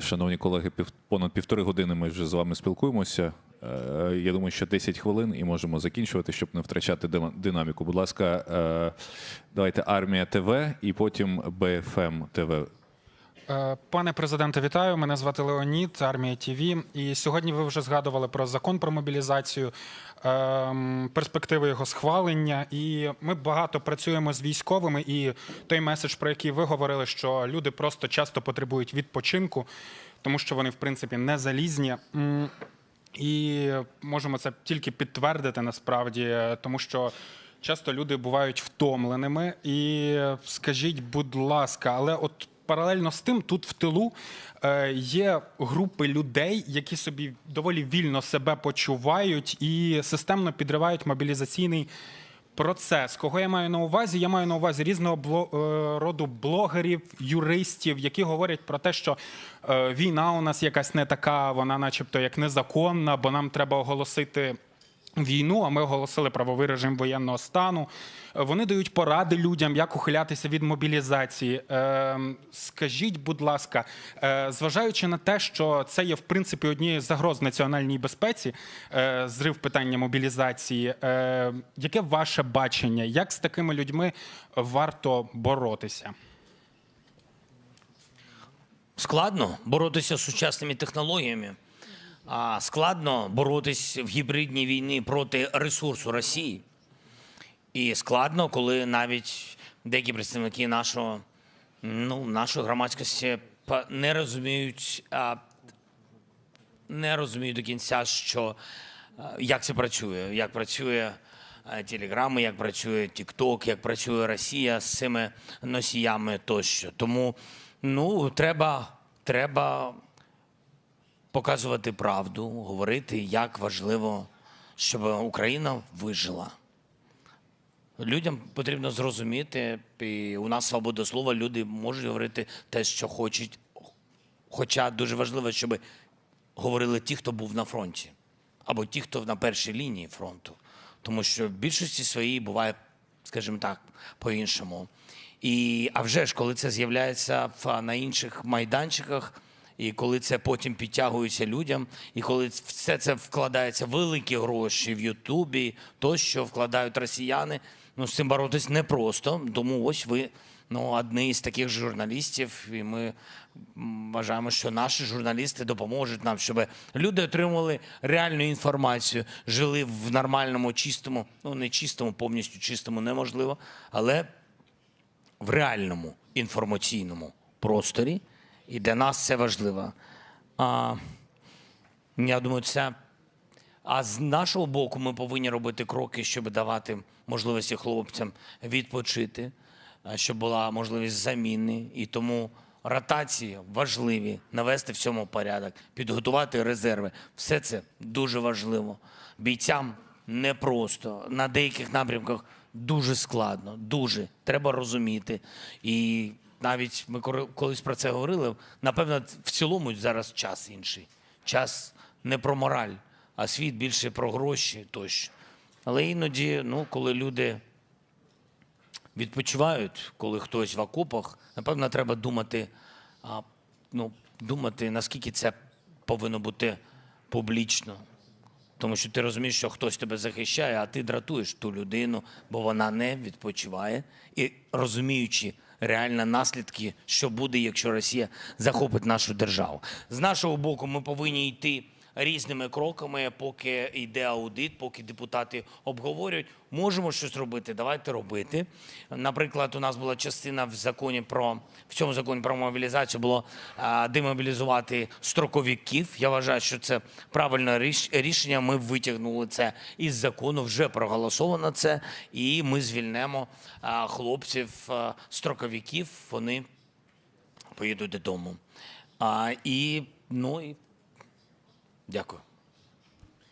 Шановні колеги, понад півтори години ми вже з вами спілкуємося. Е, Я думаю, що 10 хвилин і можемо закінчувати, щоб не втрачати динаміку. Будь ласка, е, давайте армія ТВ і потім БФМ ТВ. Е, Пане президенте, вітаю. Мене звати Леонід, армія ТВ. І сьогодні ви вже згадували про закон про мобілізацію, ем, перспективи його схвалення. І ми багато працюємо з військовими. І той меседж, про який ви говорили, що люди просто часто потребують відпочинку, тому що вони, в принципі, не залізні. І можемо це тільки підтвердити насправді, тому що часто люди бувають втомленими. І скажіть, будь ласка, але от паралельно з тим, тут в тилу е, є групи людей, які собі доволі вільно себе почувають і системно підривають мобілізаційний. Процес, кого я маю на увазі? Я маю на увазі різного е, роду блогерів, юристів, які говорять про те, що е, війна у нас якась не така, вона, начебто, як незаконна, бо нам треба оголосити війну, а ми оголосили правовий режим воєнного стану. Е, Вони дають поради людям, як ухилятися від мобілізації. Е, скажіть, будь ласка, е, зважаючи на те, що це є в принципі однією з загроз національній безпеці, е, зрив питання мобілізації, яке ваше бачення? Як з такими людьми варто боротися? Складно боротися з сучасними технологіями, складно боротись в гібридній війні проти ресурсу Росії. І складно, коли навіть деякі представники нашого, ну, нашої громадськості не розуміють, а, не розуміють до кінця, що як це працює, як працює е, Телеграми, як працює TikTok, як працює Росія з цими носіями тощо. Тому ну, треба, треба показувати правду, говорити, як важливо, щоб Україна вижила. Людям потрібно зрозуміти, і у нас свобода слова, люди можуть говорити те, що хочуть. Хоча дуже важливо, щоб говорили ті, хто був на фронті, або ті, хто на першій лінії фронту. Тому що в більшості своїй буває, скажімо так, по-іншому. І, а вже ж, коли це з'являється на інших майданчиках, і коли це потім підтягується людям, і коли все це вкладається великі гроші в Ютубі, то що вкладають росіяни, ну з цим боротись непросто. Тому ось ви ну, одні із таких журналістів, і ми вважаємо, що наші журналісти допоможуть нам, щоб люди отримували реальну інформацію, жили в нормальному, чистому, ну не чистому, повністю чистому неможливо, але в реальному інформаційному просторі, і для нас це важливо. А, я думаю, це. А з нашого боку ми повинні робити кроки, щоб давати можливості хлопцям відпочити, щоб була можливість заміни. І тому ротації важливі, навести в цьому порядок, підготувати резерви. Все це дуже важливо. Бійцям непросто. На деяких напрямках дуже складно, дуже треба розуміти. І навіть ми колись про це говорили. Напевно, в цілому зараз час інший. Час не про мораль, а світ більше про гроші тощо. Але іноді, ну, коли люди відпочивають, коли хтось в окопах, напевно, треба думати, а, ну, думати, наскільки це повинно бути публічно. Тому що ти розумієш, що хтось тебе захищає, а ти дратуєш ту людину, бо вона не відпочиває. І розуміючи реально наслідки, що буде, якщо Росія захопить нашу державу. З нашого боку, ми повинні йти різними кроками, поки йде аудит, поки депутати обговорюють. Можемо щось робити, давайте робити. Наприклад, у нас була частина в законі про в цьому законі про мобілізацію було демобілізувати строковиків. Я вважаю, що це правильне рішення. Ми витягнули це із закону, вже проголосовано це, і ми звільнемо хлопців, строковиків. Вони поїдуть додому. А, і ну і дякую.